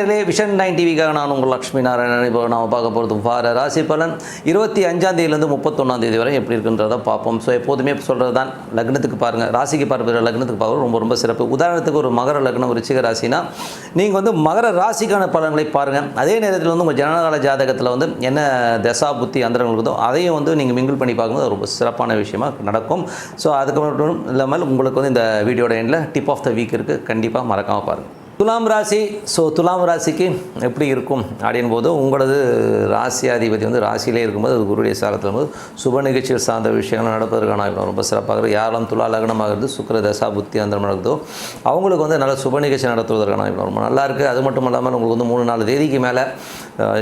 நேர்களே vision nine டிவிக்காக நான் உங்கள் லக்ஷ்மி நாராயணன். இப்போ நாம் பார்க்க போகிறது வார ராசி பலன். இருபத்தி அஞ்சாந்தேதியிலேருந்து முப்பத்தொன்னாந்தேதி வரை எப்படி இருக்குன்றதை பார்ப்போம். ஸோ எப்போதுமே சொல்கிறது தான் லக்னத்துக்கு பாருங்கள் ராசிக்கு பார்ப்பது லக்னத்துக்கு பார்க்குறது ரொம்ப ரொம்ப சிறப்பு. உதாரணத்துக்கு ஒரு மகர லக்னம் ரிச்சிக ராசினா நீங்கள் வந்து மகர ராசிக்கான பலன்களை பாருங்கள் அதே நேரத்தில் வந்து உங்கள் ஜனகால ஜாதகத்தில் வந்து என்ன தசா புத்தி அந்தரங்கள் இருக்குதோ அதையும் வந்து நீங்கள் மிங்கிள் பண்ணி பார்க்கும்போது ரொம்ப சிறப்பான விஷயமாக நடக்கும். ஸோ அதுக்கு மட்டும் இல்லாமல் உங்களுக்கு வந்து இந்த வீடியோட எண்டில் டிப் ஆஃப் த வீக் இருக்குது கண்டிப்பாக மறக்காமல் பாருங்கள் துலாம் ராசி ஸோ துலாம் ராசிக்கு எப்படி இருக்கும்? அப்படின் போது உங்களது ராசியாதிபதி வந்து ராசியிலே இருக்கும்போது அது குருடைய சாரத்தில் போது சுப நிகழ்ச்சிகள் சார்ந்த விஷயங்கள் நடப்பதற்கான ரொம்ப சிறப்பாக இருக்கும். யாரெல்லாம் துலா லக்னமாகிறது சுக்கர தசா புத்தி அந்த நடக்குதோ அவங்களுக்கு வந்து நல்ல சுப நிகழ்ச்சி நடத்துவதற்கான ரொம்ப நல்லா இருக்குது அது மட்டும் இல்லாமல் உங்களுக்கு வந்து மூணு நாலு தேதிக்கு மேலே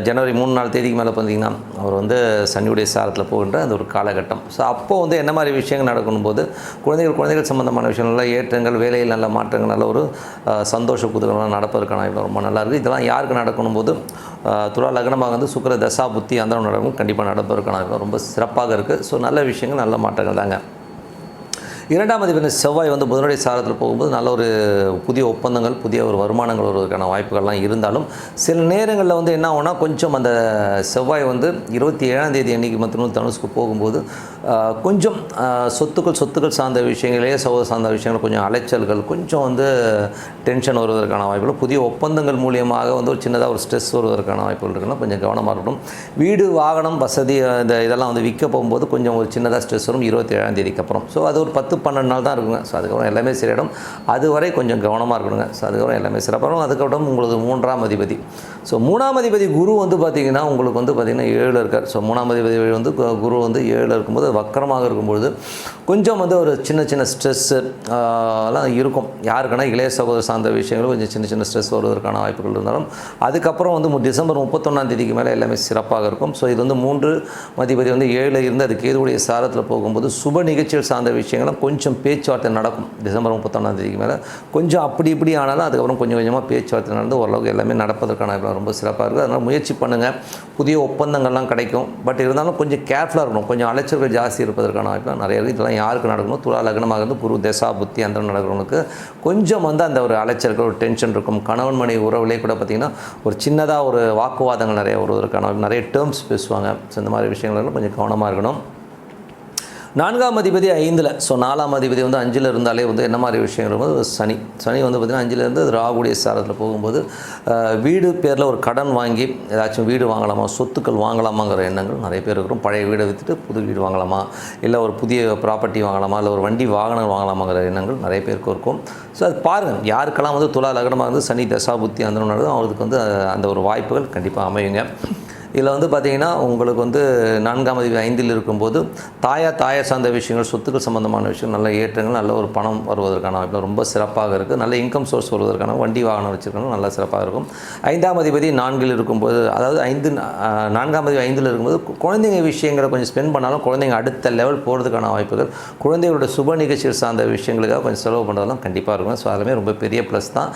ஜனவரி மூணு நாலு தேதிக்கு மேலே பார்த்தீங்கன்னா அவர் வந்து சனியுடைய சாரத்தில் போகின்ற அந்த ஒரு காலகட்டம். ஸோ அப்போது வந்து என்ன மாதிரி விஷயங்கள் நடக்கணும் போது குழந்தைகள் குழந்தைகள் சம்மந்தமான விஷயங்கள் ஏற்றங்கள் வேலையில் நல்ல மாற்றங்கள் நல்ல ஒரு சந்தோஷ குதூகலாம் நடப்பதற்கான ரொம்ப நல்லா இருக்குது இதெல்லாம் யாருக்கு நடக்கணும் போது துலா லக்னமாக வந்து சுக்கிர தசா புத்தி அந்த நடக்கும் கண்டிப்பாக நடப்பதற்கான ரொம்ப சிறப்பாக இருக்குது ஸோ நல்ல விஷயங்கள் நல்ல மாற்றங்கள் தாங்க. இரண்டாம் அதிபர் செவ்வாய் வந்து புதனுடைய சாரத்தில் போகும்போது நல்ல ஒரு புதிய ஒப்பந்தங்கள் புதிய ஒரு வருமானங்கள் வருவதற்கான வாய்ப்புகள்லாம் இருந்தாலும் சில நேரங்களில் வந்து என்ன ஆகும்னா கொஞ்சம் அந்த செவ்வாய் வந்து இருபத்தி ஏழாம் தேதி அன்னைக்கு மற்றும் தனுஷுக்கு போகும்போது கொஞ்சம் சொத்துக்கள் சொத்துக்கள் சார்ந்த விஷயங்களே சகோதர சார்ந்த விஷயங்கள் கொஞ்சம் அலைச்சல்கள் கொஞ்சம் வந்து டென்ஷன் வருவதற்கான வாய்ப்புகள் புதிய ஒப்பந்தங்கள் மூலியமாக வந்து ஒரு சின்னதாக ஒரு ஸ்ட்ரெஸ் வருவதற்கான வாய்ப்புகள் இருக்குன்னா கொஞ்சம் கவனமாக இருக்கணும். வீடு வாகனம் வசதி இந்த இதெல்லாம் வந்து விற்க போகும்போது கொஞ்சம் ஒரு சின்னதாக ஸ்ட்ரெஸ் வரும் இருபத்தி ஏழாம் தேதிக்கு அப்புறம். ஸோ அது ஒரு பத்து பன்னெண்டு நாள் தான் இருக்குங்க. ஸோ அதுக்கப்புறம் எல்லாமே சரியிடும் அதுவரை கொஞ்சம் கவனமாக இருக்கணுங்க. ஸோ அதுக்கப்புறம் எல்லாமே சிறப்பாக அதுக்கப்புறம் உங்களுக்கு மூன்றாம் அதிபதி. ஸோ மூணாம் அதிபதி குரு வந்து பார்த்திங்கன்னா உங்களுக்கு வந்து பார்த்திங்கன்னா ஏழில் இருக்கார். ஸோ மூணாம் அதிபதி வந்து குரு வந்து ஏழில் இருக்கும்போது வக்கரமாக இருக்கும்பொழுது கொஞ்சம் வந்து ஒரு சின்ன சின்ன ஸ்ட்ரெஸ்ஸு எல்லாம் இருக்கும். யாருக்குன்னா இளைய சகோதர சார்ந்த விஷயங்களும் கொஞ்சம் சின்ன சின்ன ஸ்ட்ரெஸ் வருவதற்கான வாய்ப்புகள் இருந்தாலும் அதுக்கப்புறம் வந்து டிசம்பர் முப்பத்தொன்னாம் தேதிக்கு மேலே எல்லாமே சிறப்பாக இருக்கும். ஸோ இது வந்து மூன்று அதிபதி வந்து ஏழில் இருந்து அது கேதுவுடைய சாரத்தில் போகும்போது சுப நிகழ்ச்சிகள் சார்ந்த விஷயங்களும் கொஞ்சம் பேச்சுவார்த்தை நடக்கும். டிசம்பர் முப்பத்தொன்னாம் தேதிக்கு மேலே. கொஞ்சம் அப்படி இப்படி ஆனாலும் அதுக்கப்புறம் கொஞ்சம் கொஞ்சமாக பேச்சுவார்த்தை நடந்து ஓரளவுக்கு எல்லாமே நடப்பதற்கான ரொம்ப சிறப்பாக இருக்குது. அதனால் முயற்சி பண்ணுங்கள் புதிய ஒப்பந்தங்கள்லாம் கிடைக்கும். பட் இருந்தாலும் கொஞ்சம் கேர்ஃபுல்லாக இருக்கணும். கொஞ்சம் அலைச்சல்கள் ஜாஸ்தி இருப்பதற்கான வாய்ப்பு நிறைய இருக்குது. இதெல்லாம் யாருக்கு நடக்கணும்? துலா லக்னமாக இருந்து குரு தசா புத்தி அந்த நடக்கிறவங்களுக்கு கொஞ்சம் வந்து அந்த ஒரு அலைச்சல்கள் ஒரு டென்ஷன் இருக்கும். கணவன் மனைவி உறவுலேயே கூட பார்த்திங்கன்னா ஒரு சின்னதாக ஒரு வாக்குவாதங்கள் நிறைய வருவதற்கான நிறைய டேர்ம்ஸ் பேசுவாங்க. ஸோ இந்த மாதிரி விஷயங்கள்லாம் கொஞ்சம் கவனமாக இருக்கணும். நான்காம் அதிபதி ஐந்தில். ஸோ நாலாம் அதிபதி வந்து அஞ்சில் இருந்தாலே வந்து என்ன மாதிரி விஷயங்கள் இருக்கும்போது சனி. சனி வந்து பார்த்திங்கன்னா அஞ்சிலேருந்து ராகுடைய சாரத்தில் போகும்போது வீடு பேரில் ஒரு கடன் வாங்கி ஏதாச்சும் வீடு வாங்கலாமா சொத்துக்கள் வாங்கலாமாங்கிற எண்ணங்கள் நிறைய பேர் இருக்கிறோம். பழைய வீடை விற்றுட்டு புது வீடு வாங்கலாமா இல்லை ஒரு புதிய ப்ராப்பர்ட்டி வாங்கலாமா இல்லை ஒரு வண்டி வாகனம் வாங்கலாமாங்கிற எண்ணங்கள் நிறைய பேருக்கு இருக்கும். ஸோ அது பாருங்கள் யாருக்கெல்லாம் வந்து துலா லக்னமாக இருந்து சனி தசாபுத்தி அந்த நடக்கும் அவங்களுக்கு வந்து அந்த ஒரு வாய்ப்புகள் கண்டிப்பாக அமையுங்க. இதில் வந்து பார்த்தீங்கன்னா உங்களுக்கு வந்து நான்காம் அதிபதி ஐந்தில் இருக்கும்போது தாயா தாயார் சார்ந்த விஷயங்கள் சொத்துக்கள் சம்பந்தமான விஷயம் நல்ல ஏற்றங்கள் நல்ல ஒரு பணம் வருவதற்கான வாய்ப்பு ரொம்ப சிறப்பாக இருக்குது நல்ல இன்கம் சோர்ஸ் வருவதற்கான வண்டி வாகனம் வச்சுருக்கணும் நல்லா சிறப்பாக இருக்கும். ஐந்தாம் அதிபதி நான்கில் இருக்கும்போது அதாவது ஐந்து நான்காம் அதிபதி ஐந்தில் இருக்கும்போது குழந்தைங்க விஷயங்களை கொஞ்சம் ஸ்பெண்ட் பண்ணாலும் குழந்தைங்க அடுத்த லெவல் போகிறதுக்கான வாய்ப்புகள் குழந்தைகளோட சுப நிகழ்ச்சிகள் சார்ந்த விஷயங்களுக்காக கொஞ்சம் செலவு பண்ணுறதெல்லாம் கண்டிப்பாக இருக்கும். ஸோ அதுவுமே ரொம்ப பெரிய ப்ளஸ் தான்.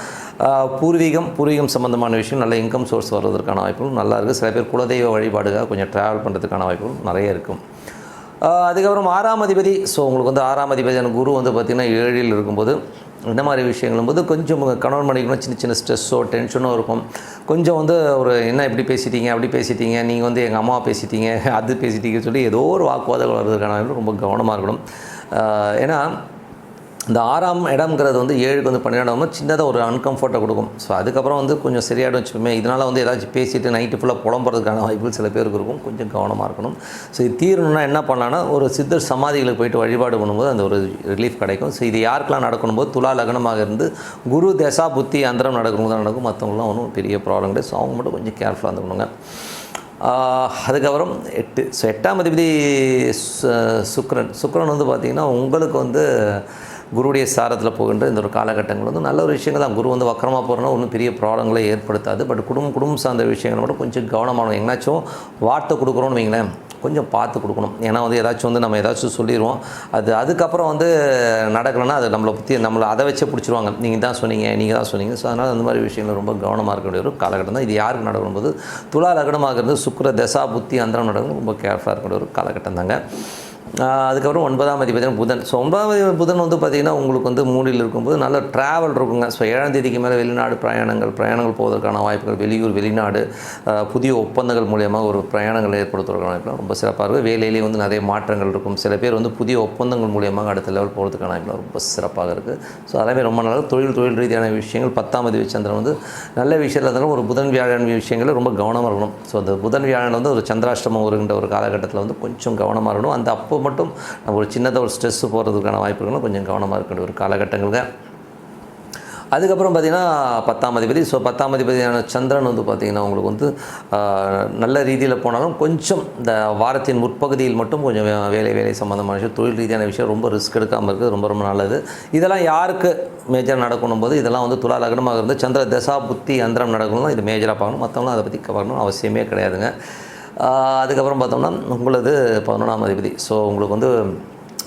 பூர்வீகம் பூர்வீகம் சம்பந்தமான விஷயம் நல்ல இன்கம் சோர்ஸ் வருவதற்கான வாய்ப்புகளும் நல்லா இருக்குது சில பேர் குலதெய்வ வழிபாடுக்காக கொஞ்சம் ட்ராவல் பண்ணுறதுக்கான வாய்ப்புகள் நிறைய இருக்கும். அதுக்கப்புறம் ஆறாம் அதிபதி. ஸோ உங்களுக்கு வந்து ஆறாம் அதிபதியான குரு வந்து பார்த்திங்கன்னா ஏழில் இருக்கும்போது இந்த மாதிரி விஷயங்களும் போது கொஞ்சம் கணவன் மணிக்கணும் சின்ன சின்ன ஸ்ட்ரெஸ்ஸோ டென்ஷனோ இருக்கும். கொஞ்சம் வந்து ஒரு என்ன இப்படி பேசிட்டீங்க? அப்படி பேசிட்டீங்க? நீங்கள் வந்து எங்கள் அம்மா பேசிட்டீங்க? அது பேசிட்டீங்கன்னு சொல்லி ஏதோ ஒரு வாக்குவாதங்கள் வர்றதுக்கான வாய்ப்பு ரொம்ப கவனமாக இருக்கணும். ஏன்னா இந்த ஆறாம் இடம்ங்கிறது வந்து ஏழுக்கு வந்து பன்னிரெண்டாம் சின்னதாக ஒரு அன்கம்ஃபர்ட்டை கொடுக்கும். ஸோ அதுக்கப்புறம் வந்து கொஞ்சம் சரியாயிடும் வச்சுப்போமே இதனால் வந்து ஏதாச்சும் பேசிட்டு நைட்டு ஃபுல்லாக புலம்புறதுக்கான வாய்ப்புகள் சில பேருக்கு இருக்கும். கொஞ்சம் கவனமாக இருக்கணும். ஸோ இது தீரணும்னா என்ன பண்ணலான்னா ஒரு சித்தர் சமாதிகளுக்கு போயிட்டு வழிபாடு பண்ணும்போது அந்த ஒரு ரிலீஃப் கிடைக்கும். ஸோ இது யாருக்கெல்லாம் நடக்கணும் போது துலா லக்னமாக இருந்து குரு தசா புத்தி அந்தரம் நடக்கணும் தான் நடக்கும். மற்றவங்களாம் ஒன்றும் பெரிய ப்ராப்ளம் கிடையாது. ஸோ அவங்க மட்டும் கொஞ்சம் கேர்ஃபுல்லாக இருந்துக்கணுங்க அதுக்கப்புறம் எட்டு. ஸோ எட்டாம் அதிபதி சு- சுக்ரன் வந்து பார்த்திங்கன்னா உங்களுக்கு வந்து குருடைய சாரத்தில் போகின்ற இந்த ஒரு காலகட்டங்கள் வந்து நல்ல ஒரு விஷயங்கள் தான். குரு வந்து வக்கரமாக போகிறனா ஒன்றும் பெரிய ப்ராப்ளங்களை ஏற்படுத்தாது. பட் குடும்பம் குடும்பம் சார்ந்த விஷயங்கள் மட்டும் கொஞ்சம் கவனமாகணும் எங்கேனாச்சும் வார்த்தை கொடுக்குறோன்னு வைங்களேன் கொஞ்சம் பார்த்து கொடுக்கணும். ஏன்னா வந்து ஏதாச்சும் வந்து நம்ம ஏதாச்சும் சொல்லிடுவோம் அது அதுக்கப்புறம் வந்து நடக்கலைன்னா அது நம்மளை பற்றி நம்மளை அதை வச்சே பிடிச்சிருவாங்க. நீங்கள் தான் சொன்னீங்க நீங்கள் தான் சொன்னீங்க. ஸோ அதனால் அந்த மாதிரி விஷயங்கள் ரொம்ப கவனமாக இருக்க வேண்டிய ஒரு காலகட்டம் தான். இது யாருக்கு நடக்கும்போது துலா லக்னமாக இருந்து சுக்கிர தசா புத்தி அந்தரம் நடக்கும் ரொம்ப கேர்ஃபுல்லாக இருக்க ஒரு காலகட்டம் தாங்க. அதுக்கப்புறம் ஒன்பதாம் அதிபதி புதன். ஸோ ஒன்பதாம் அதிபதி புதன் வந்து பார்த்திங்கன்னா உங்களுக்கு வந்து மூடியில் இருக்கும்போது நல்ல ட்ராவல் இருக்குங்க. ஸோ ஏழாம் தேதிக்கு மேலே வெளிநாடு பிரயாணங்கள் பிரயாணங்கள் போவதற்கான வாய்ப்புகள் வெளியூர் வெளிநாடு புதிய ஒப்பந்தங்கள் மூலியமாக ஒரு பிரயாணங்கள் ஏற்படுத்துவதற்கான வாய்ப்புகள் ரொம்ப சிறப்பாக இருக்கும் வேலையிலேயே வந்து நிறைய மாற்றங்கள் இருக்கும். சில பேர் வந்து புதிய ஒப்பந்தங்கள் மூலியமாக அடுத்த லெவல் போகிறதுக்கான வாய்ப்புகள் ரொம்ப சிறப்பாக இருக்குது ஸோ அதே ரொம்ப நல்லது. தொழில் தொழில் ரீதியான விஷயங்கள் பத்தாம் அதிபதி சந்திரன் வந்து நல்ல விஷயத்தில் இருந்தாலும் ஒரு புதன் வியாழன் விஷயங்களில் ரொம்ப கவனமாக இருக்கணும். ஸோ அந்த புதன் வியாழன் வந்து ஒரு சந்திராஷ்டமம் வருகின்ற ஒரு காலகட்டத்தில் வந்து கொஞ்சம் கவனமாக இருக்கணும். அந்த அப்போ மட்டும் நம்ம ஒரு சின்னதாக ஒரு ஸ்ட்ரெஸ் போகிறதுக்கான வாய்ப்பு கொஞ்சம் கவனமாக இருக்க ஒரு காலகட்டங்களுக்கு அதுக்கப்புறம் பார்த்திங்கன்னா பத்தாம் அதிபதி. ஸோ பத்தாம் அதிபதியான சந்திரன் வந்து பார்த்திங்கன்னா உங்களுக்கு வந்து நல்ல ரீதியில் போனாலும் கொஞ்சம் இந்த வாரத்தின் முற்பகுதியில் மட்டும் கொஞ்சம் வேலை வேலை சம்மந்தமான விஷயம் தொழில் ரீதியான விஷயம் ரொம்ப ரிஸ்க் எடுக்காமல் இருக்குது ரொம்ப ரொம்ப நல்லது. இதெல்லாம் யாருக்கு மேஜர் நடக்கணும் போது இதெல்லாம் வந்து துலா லக்னமாக இருந்து சந்திர தசா புத்தி அந்தரம் நடக்கணும் இது மேஜராக பார்க்கணும். மற்றவங்களும் அதை பற்றி பார்க்கணும் அவசியமே கிடையாதுங்க. அதுக்கப்புறம் பார்த்தோம்னா உங்களது பதினொன்றாம் அதிபதி. ஸோ உங்களுக்கு வந்து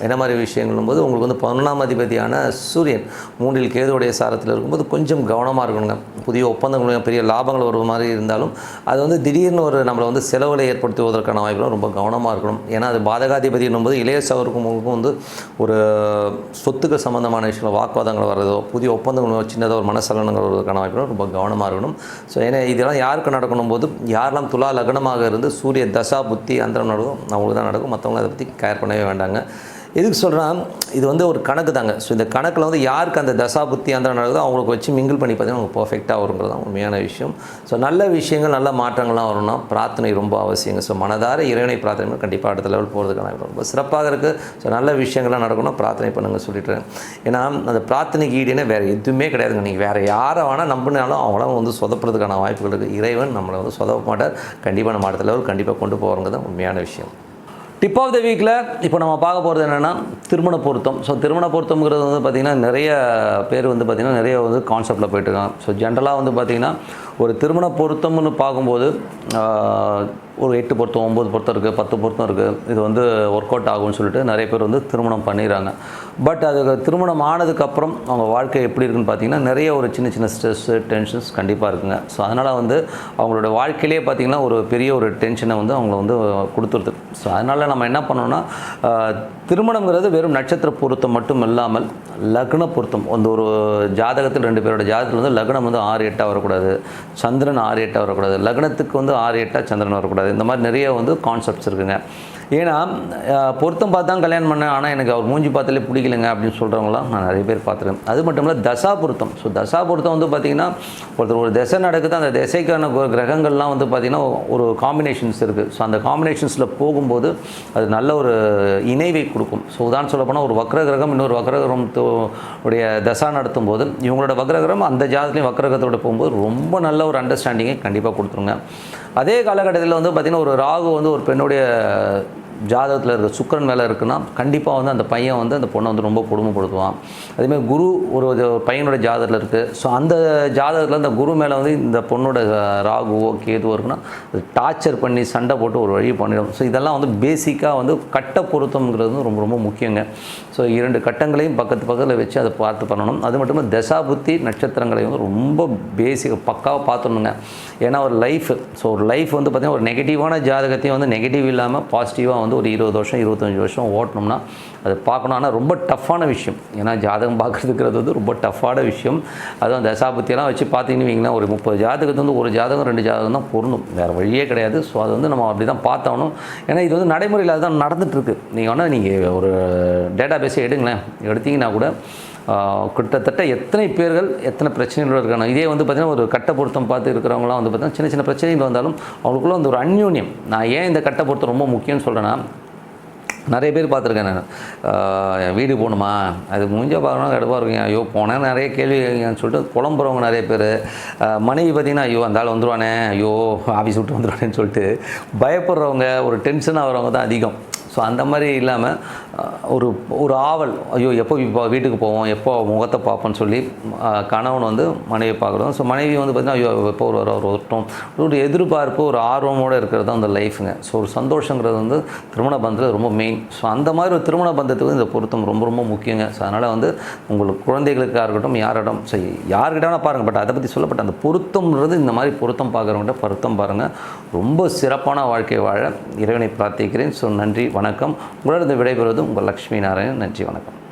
என்ன மாதிரி விஷயங்களும் போது உங்களுக்கு வந்து பதினொன்றாம் அதிபதியான சூரியன் மூன்றில் கேதுடைய சாரத்தில் இருக்கும்போது கொஞ்சம் கவனமாக இருக்கணுங்க. புதிய ஒப்பந்தங்கள் பெரிய லாபங்கள் ஒரு மாதிரி இருந்தாலும் அது வந்து திடீர்னு ஒரு நம்மளை வந்து செலவில் ஏற்படுத்துவதற்கான வாய்ப்புகள் ரொம்ப கவனமாக இருக்கணும். ஏன்னா அது பாதகாதிபதி போது இளைய சவருக்கும் உங்களுக்கும் வந்து ஒரு சொத்துக்கு சம்மந்தமான விஷயங்கள் வாக்குவாதங்கள் வர்றதோ புதிய ஒப்பந்தங்கள் சின்னதாக ஒரு மனசலனங்கள் வருவதற்கான வாய்ப்புகள் ரொம்ப கவனமாக இருக்கணும். ஸோ ஏன்னா இதெல்லாம் யாருக்கு நடக்கணும் போது யாரெல்லாம் துலா லக்னமாக இருந்து சூரிய தசா புத்தி அந்தரம் நடக்கும் அவங்களுக்கு தான் நடக்கும். மற்றவங்களும் அதை பற்றி கேர் பண்ணவே வேண்டாங்க. எதுக்கு சொல்கிறேன் இது வந்து ஒரு கணக்கு தாங்க. ஸோ இந்த கணக்கில் வந்து யாருக்கு அந்த தசா புத்தி அந்த நடக்குதோ அவங்களுக்கு வச்சு மிங்கிள் பண்ணி பார்த்தீங்கன்னா அவங்க பர்ஃபெக்டாக வருங்கிறது தான் உண்மையான விஷயம். ஸோ நல்ல விஷயங்கள் நல்ல மாற்றங்கள்லாம் வரணும்னா பிரார்த்தனை ரொம்ப அவசியங்க. ஸோ மனதார இறைவனை பிரார்த்தனை கண்டிப்பாக அடுத்த லெவல் போகிறதுக்கான ரொம்ப சிறப்பாக இருக்குது ஸோ நல்ல விஷயங்கள்லாம் நடக்கணும் பிரார்த்தனை பண்ணுங்க சொல்லிட்டுறேன் ஏன்னா அந்த பிரார்த்தனைக்கு ஈடுனே வேறு எதுவுமே கிடையாதுங்க. நீங்கள் வேறு யாரை வேணால் நம்பினாலும் அவங்களாம் வந்து சொதப்புறதுக்கான வாய்ப்புகள் இருக்குது இறைவன் நம்மளை வந்து சொதப்ப மாட்டார். கண்டிப்பாக நம்ம அடுத்த லெவல் கண்டிப்பாக கொண்டு போகிறவங்க தான் உண்மையான விஷயம். டிப் ஆஃப் த வீக்கில் இப்போ நம்ம பார்க்க போகிறது என்னென்னா திருமண பொருத்தம். ஸோ திருமண பொருத்தம்ங்கிறது வந்து பார்த்திங்கன்னா நிறைய பேர் வந்து பார்த்திங்கன்னா நிறைய வந்து கான்செப்டில் போயிட்டுருக்காங்க ஸோ ஜென்ரலாக வந்து பார்த்திங்கன்னா ஒரு திருமண பொருத்தம்னு பார்க்கும்போது ஒரு எட்டு பொருத்தம் ஒம்பது பொருத்தம் இருக்குது பத்து பொருத்தம் இருக்குது இது வந்து ஒர்க் அவுட் ஆகும்னு சொல்லிட்டு நிறைய பேர் வந்து திருமணம் பண்ணிடுறாங்க. பட் அது திருமணம் ஆனதுக்கப்புறம் அவங்க வாழ்க்கை எப்படி இருக்குன்னு பார்த்தீங்கன்னா நிறைய ஒரு சின்ன சின்ன ஸ்ட்ரெஸ்ஸு டென்ஷன்ஸ் கண்டிப்பாக இருக்குங்க. ஸோ அதனால் வந்து அவங்களோட வாழ்க்கையிலே பார்த்திங்கன்னா ஒரு பெரிய ஒரு டென்ஷனை வந்து அவங்கள வந்து கொடுத்துருது. ஸோ அதனால் நம்ம என்ன பண்ணோம்னா திருமணங்கிறது வெறும் நட்சத்திர பொருத்தம் மட்டும் இல்லாமல் லக்ன பொருத்தம். அந்த ஒரு ஜாதகத்தில் ரெண்டு பேரோட ஜாதகத்தில் வந்து லக்னம் வந்து ஆறு எட்டாக வரக்கூடாது. சந்திரன் ஆறு எட்டாக வரக்கூடாது. லக்னத்துக்கு வந்து ஆறு எட்டாக சந்திரன் வரக்கூடாது. இந்த மாதிரி நிறைய வந்து கான்செப்ட்ஸ் இருக்குங்க. ஏன்னா பொருத்தம் பார்த்து தான் கல்யாணம் பண்ணேன். ஆனால் எனக்கு அவர் மூஞ்சி பார்த்தாலே பிடிக்கலங்க அப்படின்னு சொல்கிறவங்களாம் நான் நிறைய பேர் பார்த்துருக்கேன். அது மட்டும் இல்லை தசா பொருத்தம். ஸோ தசா பொருத்தம் வந்து பார்த்திங்கன்னா ஒருத்தர் ஒரு திசை நடக்குது அந்த திசைக்கான ஒரு கிரகங்கள்லாம் வந்து பார்த்திங்கன்னா ஒரு காம்பினேஷன்ஸ் இருக்குது ஸோ அந்த காம்பினேஷன்ஸில் போகும்போது அது நல்ல ஒரு இணைவை கொடுக்கும். ஸோ உதாரணம் சொல்லப்போனால் ஒரு வக்ர கிரகம் இன்னொரு வக்ர உடைய தசா நடத்தும் போது இவங்களோட வக்ரகிரகம் அந்த ஜாதத்துலேயும் வக்ர போகும்போது ரொம்ப நல்ல ஒரு அண்டர்ஸ்டாண்டிங்கை கண்டிப்பாக கொடுத்துருங்க. அதே காலகட்டத்தில் வந்து பார்த்திங்கன்னா ஒரு ராகு வந்து ஒரு பெண்ணுடைய ஜாதகத்தில் இருக்க சுக்கிரன் மேலே இருக்குன்னா கண்டிப்பாக வந்து அந்த பையன் வந்து அந்த பொண்ணை வந்து ரொம்ப கொடுமைப்படுத்துவான். அதேமாதிரி குரு ஒரு பையனோட ஜாதகத்தில் இருக்குது ஸோ அந்த ஜாதகத்தில் அந்த குரு மேலே வந்து இந்த பொண்ணோட ராகுவோ கேதுவோ இருக்குன்னா டார்ச்சர் பண்ணி சண்டை போட்டு ஒரு வழி பண்ணிடும். ஸோ இதெல்லாம் வந்து பேசிக்காக வந்து கட்ட பொருத்தம்ங்கிறது வந்து ரொம்ப ரொம்ப முக்கியங்க. ஸோ இரண்டு கட்டங்களையும் பக்கத்து பக்கத்தில் வச்சு அதை பார்த்து பண்ணணும். அது மட்டும் இல்லாமல் தசாபுத்தி நட்சத்திரங்களை நட்சத்திரங்களையும் வந்து ரொம்ப பேசிக் பக்காவாக பார்த்துணுங்க ஏன்னா ஒரு லைஃப் ஸோ ஒரு லைஃப் வந்து பார்த்திங்கன்னா ஒரு நெகட்டிவான ஜாதகத்தையும் வந்து நெகட்டிவ் இல்லாமல் பாசிட்டிவாக வந்து ஒரு இருபது வருஷம் இருபத்தஞ்சி வருஷம் ஓட்டணும்னா அது பார்க்கணும். ஆனால் ரொம்ப டஃப்பான விஷயம். ஏன்னா ஜாதகம் பார்க்குறதுங்கிறது வந்து ரொம்ப டஃப்பான விஷயம். அதுவும் தசாபத்தியெல்லாம் வச்சு பார்த்தீங்கன்னு வைங்களேன் ஒரு முப்பது ஜாதகத்து வந்து ஒரு ஜாதகம் ரெண்டு ஜாதகம் தான் பொருந்தும். வேறு வழியே கிடையாது. ஸோ அது வந்து நம்ம அப்படி தான் பார்த்தாகணும். ஏன்னா இது வந்து நடைமுறையில் அதுதான் நடந்துகிட்ருக்கு நீங்கள் வேணால் நீங்கள் ஒரு டேட்டா பேஸை எடுங்களேன். எடுத்தீங்கன்னா கூட கிட்டத்தட்ட எத்தனை பேர்கள் எத்தனை பிரச்சனைகள் இருக்காங்க? இதே வந்து பார்த்திங்கன்னா ஒரு கட்ட பொருத்தம் பார்த்து இருக்கிறவங்களாம் வந்து பார்த்திங்கன்னா சின்ன சின்ன பிரச்சனைகள் வந்தாலும் அவங்களுக்குள்ள வந்து ஒரு அந்யூன்யம் நான் ஏன் இந்த கட்ட பொருத்தம் ரொம்ப முக்கியம்னு சொல்கிறேன்னா நிறைய பேர் பார்த்துருக்கேன் நான். வீடு போகணுமா? அது முடிஞ்சால் பார்க்கணும் கடுப்பாக இருக்குங்க. ஐயோ போனேன் நிறைய கேள்வி சொல்லிட்டு குழம்புறவங்க நிறைய பேர். மனைவி பார்த்தீங்கன்னா ஐயோ அந்த ஆள் வந்துருவானே. ஐயோ ஆஃபீஸ் விட்டு வந்துருவானேன்னு சொல்லிட்டு பயப்படுறவங்க ஒரு டென்ஷன் ஆகிறவங்க தான் அதிகம். ஸோ அந்த மாதிரி இல்லாமல் ஒரு ஒரு ஆவல் ஐயோ எப்போ இப்போ வீட்டுக்கு போவோம் எப்போ முகத்தை பார்ப்போம்னு சொல்லி கணவன் வந்து மனைவி பார்க்குறோம் ஸோ மனைவி வந்து பார்த்திங்கன்னா ஐயோ எப்போ ஒரு ஒரு வரட்டும். ஒரு எதிர்பார்ப்பு ஒரு ஆர்வமோடு இருக்கிறது தான் அந்த லைஃபுங்க ஸோ ஒரு சந்தோஷங்கிறது வந்து திருமண பந்தத்தில் ரொம்ப மெயின் ஸோ அந்த மாதிரி ஒரு திருமண பந்தத்துக்கு இந்த பொருத்தம் ரொம்ப ரொம்ப முக்கியங்க. ஸோ அதனால் வந்து உங்களுக்கு குழந்தைகளுக்காக இருக்கட்டும் யாரிடம் சரி யார்கிட்ட வேணால் பாருங்கள் பட் அதை பற்றி சொல்லப்பட்ட அந்த பொருத்தம்ன்றது இந்த மாதிரி பொருத்தம் பார்க்குறவங்கள்ட்ட பொருத்தம் பாருங்கள் ரொம்ப சிறப்பான வாழ்க்கை வாழ இறைவனை பிரார்த்திக்கிறேன். ஸோ நன்றி வணக்கம். உங்களோட உங்களிடம் விடைபெறுவது உங்கள் லக்ஷ்மி நாராயணன் நன்றி வணக்கம்.